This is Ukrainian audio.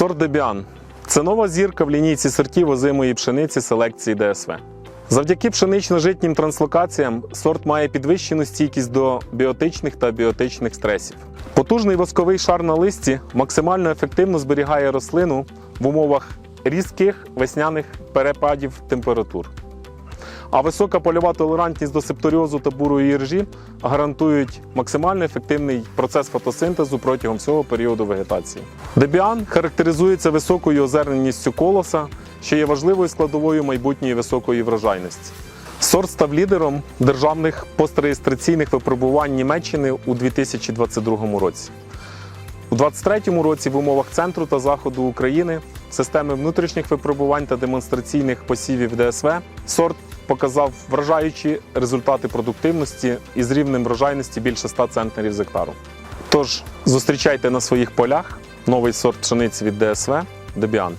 Сорт Дебіан це нова зірка в лінійці сортів озимої пшениці селекції ДСВ. Завдяки пшенично-житнім транслокаціям сорт має підвищену стійкість до біотичних та біотичних стресів. Потужний восковий шар на листі максимально ефективно зберігає рослину в умовах різких весняних перепадів температур. А висока польова толерантність до септоріозу та бурої іржі гарантують максимально ефективний процес фотосинтезу протягом всього періоду вегетації. Дебіан характеризується високою озерненістю колоса, що є важливою складовою майбутньої високої врожайності. Сорт став лідером державних постреєстраційних випробувань Німеччини у 2022 році. У 2023 році в умовах центру та заходу України системи внутрішніх випробувань та демонстраційних посівів ДСВ сорт показав вражаючі результати продуктивності із рівнем врожайності більше 100 центнерів з гектару. Тож зустрічайте на своїх полях новий сорт пшениці від ДСВ Дебіан.